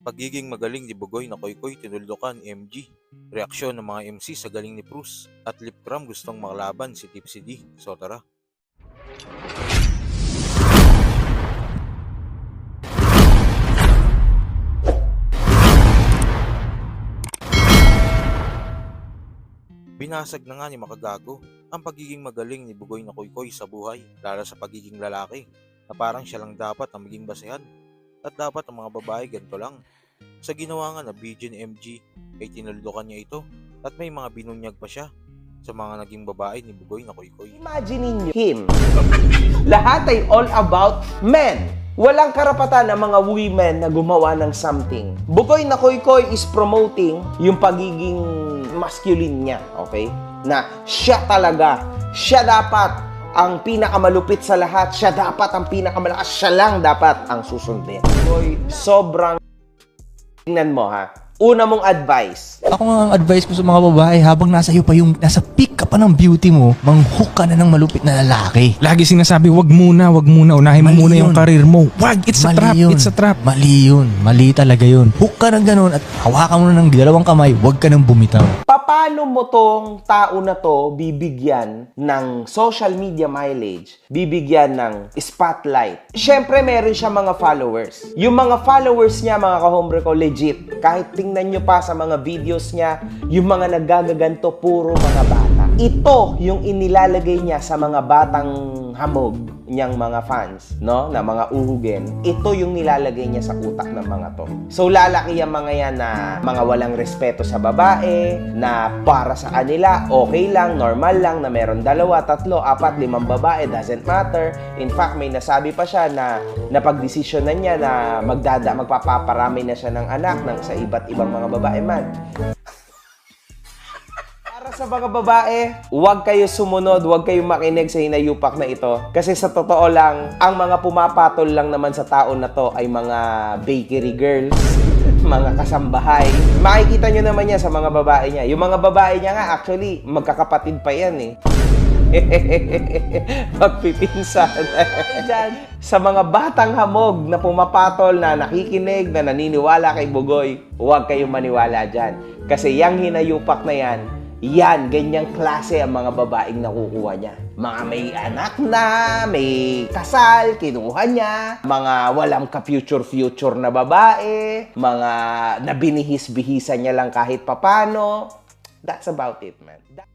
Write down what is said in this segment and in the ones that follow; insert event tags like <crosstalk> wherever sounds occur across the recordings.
Pagiging magaling ni Bugoy na Koykoy tinuldukan MG. Reaksyon ng mga MC sa galing ni Bruce. At Lipgram gustong makalaban si Tipsy D. So tara. Binasag na nga ni Makagago ang pagiging magaling ni Bugoy na Koykoy sa buhay, lalo sa pagiging lalaki, na parang siya lang dapat ang maging basehan at dapat ang mga babae ganito lang. Sa ginawa nga na video ni MG ay tinuldukan niya ito at may mga binunyag pa siya sa mga naging babae ni Bugoy na Koykoy. Imagine him. Lahat ay all about men. Walang karapatan ng mga women na gumawa ng something. Bukoy na Koy Koy is promoting yung pagiging masculine niya, okay? Na siya talaga, siya dapat ang pinakamalupit sa lahat, siya dapat ang pinakamalakas, siya lang dapat ang susundin. Koy, sobrang tingnan mo ha. Una mong advice, Ako nga ang advice ko sa mga babae habang nasa iyo pa yung nasa peak ka pa ng beauty mo, manghook ka na ng malupit na lalaki. Lagi sinasabi, wag muna, wag muna, unahin mo Mali muna yung yun. career mo. Wag, it's a Mali trap, yun. it's a trap. Mali yun. Mali talaga yun. Hook ka ng ganun at hawakan mo na ng dalawang kamay, huwag ka nang bumitaw. Paano mo tong tao na to bibigyan ng social media mileage, bibigyan ng spotlight? Siyempre, meron siya mga followers. Yung mga followers niya, mga kahombre ko, legit. Kahit tingnan nyo pa sa mga videos niya, yung mga naggagaganto, puro mga bata. Ito yung inilalagay niya sa mga batang hamog niyang mga fans, no? Na mga uhugen. Ito yung nilalagay niya sa utak ng mga to. So lalaki ang mga yan na mga walang respeto sa babae, na para sa kanila okay lang, normal lang na meron dalawa, tatlo, apat, limang babae, doesn't matter. In fact, may nasabi pa siya na napagdesisyonan niya na magdada magpapaparami na siya ng anak ng sa iba't ibang mga babae man. Sa mga babae, huwag kayo sumunod, huwag kayong makinig sa hinayupak na ito. Kasi sa totoo lang, ang mga pumapatol lang naman sa taon na to ay mga bakery girls, <laughs> mga kasambahay. Makikita nyo naman yan sa mga babae niya. Yung mga babae niya nga, actually, magkakapatid pa yan eh. <laughs> Magpipinsan. Diyan, sa mga batang hamog na pumapatol, na nakikinig, na naniniwala kay Bugoy, huwag kayong maniwala dyan. Kasi yung hinayupak na yan, yan, ganyang klase ang mga babaeng nakukuha niya. Mga may anak na, may kasal, kinuha niya. Mga walang ka-future-future na babae. Mga nabinihis-bihisan niya lang kahit papano. That's about it, man. That-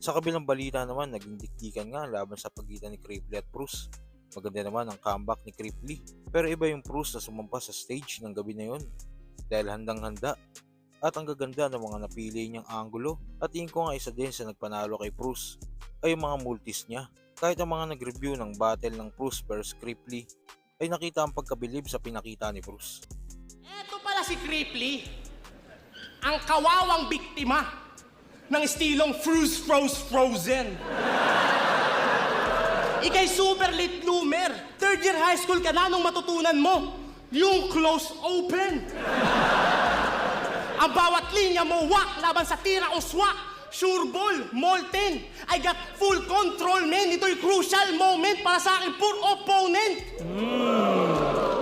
Sa kabilang balita naman, naging dikdikan nga laban sa pagitan ni Cripply at Bruce. Maganda naman ang comeback ni Cripply. Pero iba yung Bruce na sumampa sa stage ng gabi na yun. Dahil handang-handa. At ang gaganda ng mga napili niyang angulo. At tingin ko nga isa din sa nagpanalo kay Bruce ay yung mga multis niya. Kahit ang mga nag-review ng battle ng Bruce versus Cripply ay nakita ang pagkabilib sa pinakita ni Bruce. Eto pala si Cripply, ang kawawang biktima ng estilong Fruze Froze Frozen. Ikay super late bloomer. Third year high school ka na nung matutunan mo yung close open. Ang bawat linya mo wak laban sa tira o swak. Sure ball, molten. I got full control, man. Ito'y crucial moment para sa aking poor opponent.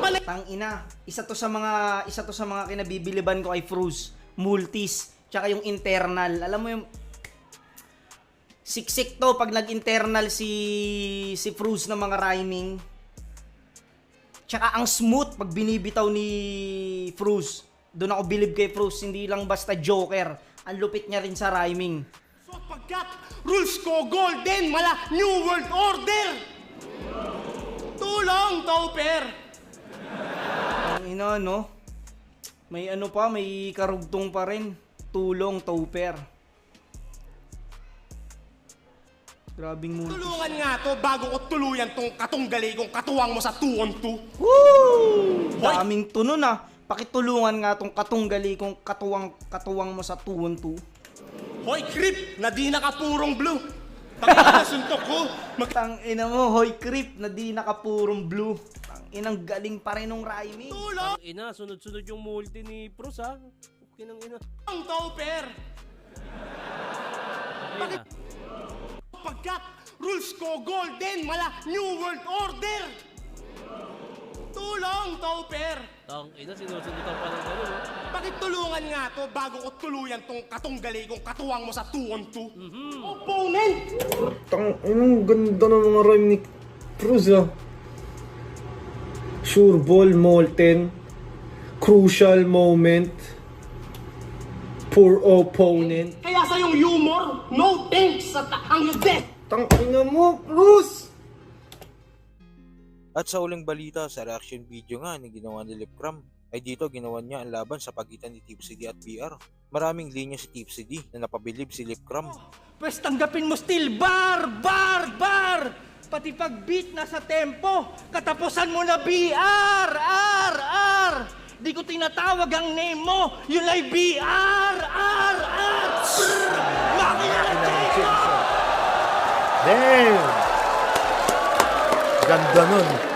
Balik Tang ina, isa to sa mga isa to sa mga kinabibiliban ko kay Fruz, multis, tsaka yung internal. Alam mo yung siksik to pag nag-internal si si Fruz ng mga rhyming. Tsaka ang smooth pag binibitaw ni Fruz. Doon ako bilib kay Fruz, hindi lang basta joker. Ang lupit niya rin sa rhyming. So pagkat rules ko golden, mala New World Order! Tulong, Topper! Ang ina, no? May ano pa, may karugtong pa rin. Tulong, toper. Grabing multis. Tulungan nga to bago ko tuluyan tong katunggali kong katuwang mo sa 2 on 2. Daming tunon ah. Pakitulungan nga tong katunggali kong katuwang katuwang mo sa 2 on 2. Hoy, creep! Na di nakapurong blue! Tangina suntok ko! Mag- Tang ina mo, hoy creep na di nakapurong blue. Tang inang galing pa rin ng rhyming. Tulong, Ina, sunod-sunod yung multi ni Pros ha. Okay nang ina. Topper! Ina. Pagkat rules ko golden, mala New World Order! Tulong, Topper! Tang ina, sinusunod ang pa ng Pakitulungan nga to bago ko tuluyan tong katunggaligong katuwang mo sa 2 on 2. Opponent! Tang, anong ganda ng mga rhyme ni Cruz ah. Sure ball, molten. Crucial moment. Poor opponent. Kaya sa yung humor, no thanks sa takang yung death! Tang, ina mo, Cruz! At sa uling balita sa reaction video nga ni ginawa ni Lipcram ay dito ginawa niya ang laban sa pagitan ni Tipsy D at BR. Maraming linya si Tipsy D na napabilib si Lipcram. Pwes tanggapin mo still bar, bar, bar! Pati pag beat na sa tempo, katapusan mo na BR, R, R! Di ko tinatawag ang name mo, yun ay BR, R, R! Makina! Damn! Ganda nun.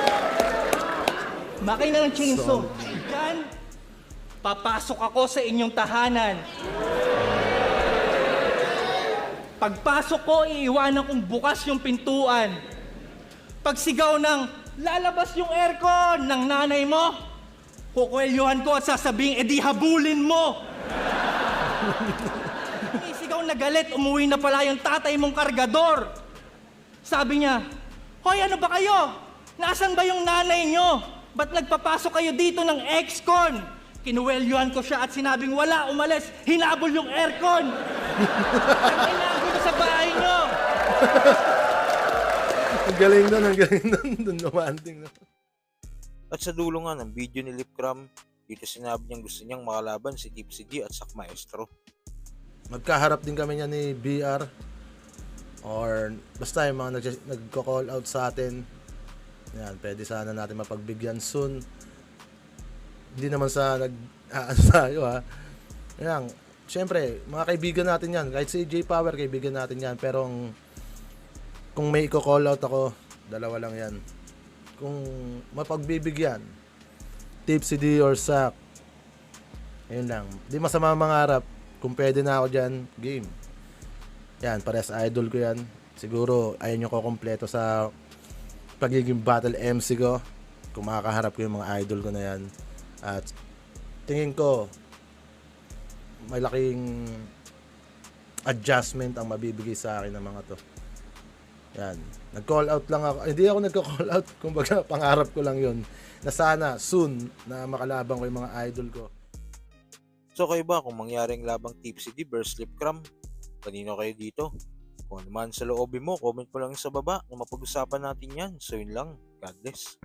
Makina ng chainsaw. Yan, papasok ako sa inyong tahanan. Pagpasok ko, iiwanan kong bukas yung pintuan. Pagsigaw ng lalabas yung aircon ng nanay mo, kukwelyuhan ko at sasabing, edi habulin mo. <laughs> Isigaw na galit, umuwi na pala yung tatay mong kargador. Sabi niya, Hoy, ano ba kayo? Nasaan ba yung nanay nyo? Ba't nagpapasok kayo dito ng ex-con? Kinuwelyuhan ko siya at sinabing wala, umalis, hinabol yung aircon. <laughs> Ang inagulo sa bahay nyo. <laughs> Ang galing nun, ang galing nun. <laughs> Dun lumanting nun. At sa dulo nga ng video ni Lipcram, dito sinabi niyang gusto niyang makalaban si Tipsy D at Sak Maestro. magkaharap din kami niya ni BR or basta yung mga nag- nagko-call out sa atin yan, pwede sana natin mapagbigyan soon hindi naman sa nag aano <laughs> tayo ha yan, syempre mga kaibigan natin yan kahit si J Power kaibigan natin yan pero ang- kung may i-call out ako dalawa lang yan kung mapagbibigyan Tipsy D or Sack Ayun lang. Di masama mangarap. Kung pwede na ako dyan, game. Yan, parehas idol ko yan. Siguro, ayun yung ko kompleto sa pagiging battle MC ko. Kung makakaharap ko yung mga idol ko na yan. At tingin ko, malaking adjustment ang mabibigay sa akin ng mga to. Yan. Nag-call out lang ako. Hindi ako nagko-call out. <laughs> Kumbaga, pangarap ko lang yun. Na sana, soon, na makalabang ko yung mga idol ko. So kayo ba kung mangyaring labang Tipsy D versus Lipcram? Kanino kayo dito? Kung ano man sa loobin mo, comment mo lang sa baba na mapag-usapan natin yan. So yun lang. God bless.